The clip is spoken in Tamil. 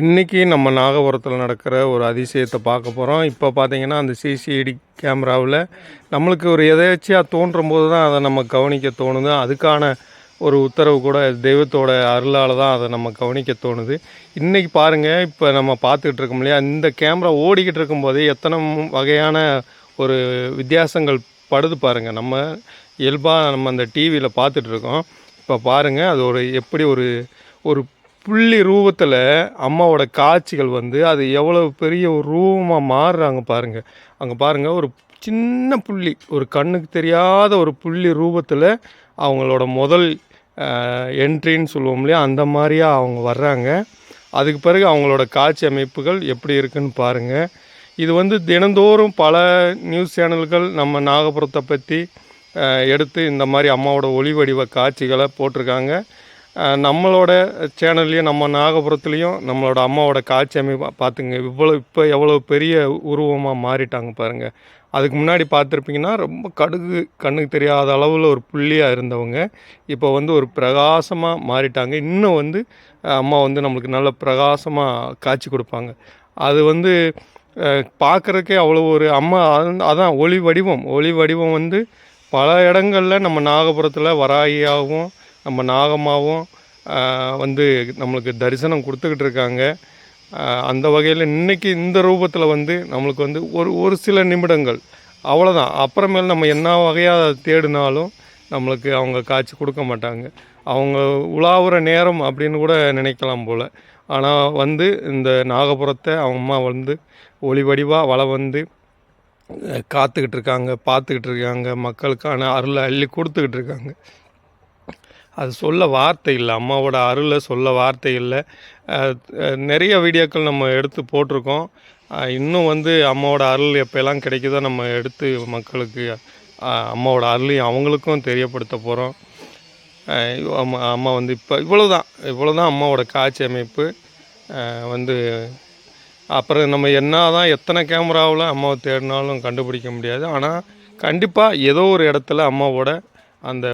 இன்றைக்கி நம்ம நாகபுரத்தில் நடக்கிற ஒரு அதிசயத்தை பார்க்க போகிறோம் இப்போ பார்த்தீங்கன்னா அந்த சிசிடி கேமராவில் நம்மளுக்கு ஒரு எதேச்சியாக தோன்றும் போது தான் அதை நம்ம கவனிக்க தோணுது. அதுக்கான ஒரு உத்தரவு கூட தெய்வத்தோட அருளால் தான் அதை நம்ம கவனிக்க தோணுது. இன்றைக்கி பாருங்கள் இப்போ நம்ம பார்த்துக்கிட்டு இருக்கோம் இல்லையா இந்த கேமரா ஓடிக்கிட்டு இருக்கும்போதே எத்தனை வகையான ஒரு வித்தியாசங்கள் படுது பாருங்கள் நம்ம இயல்பாக நம்ம அந்த டிவியில் பார்த்துட்ருக்கோம் இப்போ பாருங்கள் அது ஒரு எப்படி ஒரு ஒரு புள்ளி ரூபத்தில் அம்மாவோட காட்சிகள் வந்து அது எவ்வளோ பெரிய ஒரு ரூபமாக மாறுறாங்க பாருங்கள் அங்கே பாருங்கள் ஒரு சின்ன புள்ளி ஒரு கண்ணுக்கு தெரியாத ஒரு புள்ளி ரூபத்தில் அவங்களோட முதல் என்ட்ரின்னு சொல்லுவோம் இல்லையா அந்த மாதிரியா அவங்க வர்றாங்க. அதுக்கு பிறகு அவங்களோட காட்சி அமைப்புகள் எப்படி இருக்குன்னு பாருங்கள் இது வந்து தினந்தோறும் பல நியூஸ் சேனல்கள் நம்ம நாகபுரத்தை பற்றி எடுத்து இந்த மாதிரி அம்மாவோட ஒளி வடிவ காட்சிகளை போட்டிருக்காங்க. நம்மளோட சேனல்லையும் நம்ம நாகபுரத்துலேயும் நம்மளோட அம்மாவோட காட்சி அமைப்பு பார்த்துங்க இவ்வளோ இப்போ எவ்வளோ பெரிய உருவமாக மாறிட்டாங்க பாருங்கள் அதுக்கு முன்னாடி பார்த்துருப்பீங்கன்னா ரொம்ப கடுகு கண்ணுக்கு தெரியாத அளவில் ஒரு புள்ளியாக இருந்தவங்க. இப்போ வந்து ஒரு பிரகாசமாக மாறிட்டாங்க. இன்னும் வந்து அம்மா வந்து நம்மளுக்கு நல்ல பிரகாசமாக காட்சி கொடுப்பாங்க. அது வந்து பார்க்குறக்கே அவ்வளோ ஒரு அம்மா அதான் ஒளி வடிவம். ஒளி வடிவம் வந்து பல இடங்களில் நம்ம நாகபுரத்தில் வராகியாகவும் நம்ம நாகம்மாவும் வந்து நம்மளுக்கு தரிசனம் கொடுத்துக்கிட்டு இருக்காங்க. அந்த வகையில் இன்றைக்கி இந்த ரூபத்தில் வந்து நம்மளுக்கு வந்து ஒரு ஒரு சில நிமிடங்கள். அவ்வளோதான் அப்புறமேல் நம்ம என்ன வகையாக தேடினாலும் நம்மளுக்கு அவங்க காய்ச்சி கொடுக்க மாட்டாங்க. அவங்க உலாவுற நேரம் அப்படின்னு கூட நினைக்கலாம் போல். ஆனால் வந்து இந்த நாகபுரத்தை அவங்க அம்மா வந்து ஒளி வடிவாக வள வந்து காத்துக்கிட்டு இருக்காங்க பார்த்துக்கிட்டு இருக்காங்க. மக்களுக்கான அருளை அள்ளி கொடுத்துக்கிட்டு இருக்காங்க. அது சொல்ல வார்த்தை இல்லை. அம்மாவோட அருளை சொல்ல வார்த்தை இல்லை. நிறைய வீடியோக்கள் நம்ம எடுத்து போட்டிருக்கோம். இன்னும் வந்து அம்மாவோட அருள் எப்போல்லாம் கிடைக்குதோ நம்ம எடுத்து மக்களுக்கு அம்மாவோட அருளையும் அவங்களுக்கும் தெரியப்படுத்த போகிறோம் அம்மா அம்மா வந்து இப்போ இவ்வளோ தான் இவ்வளோ தான் அம்மாவோட காட்சி அமைப்பு. வந்து அப்புறம் நம்ம என்ன தான் எத்தனை கேமராவில் அம்மாவை தேடினாலும் கண்டுபிடிக்க முடியாது. ஆனால் கண்டிப்பாக ஏதோ ஒரு இடத்துல அம்மாவோட அந்த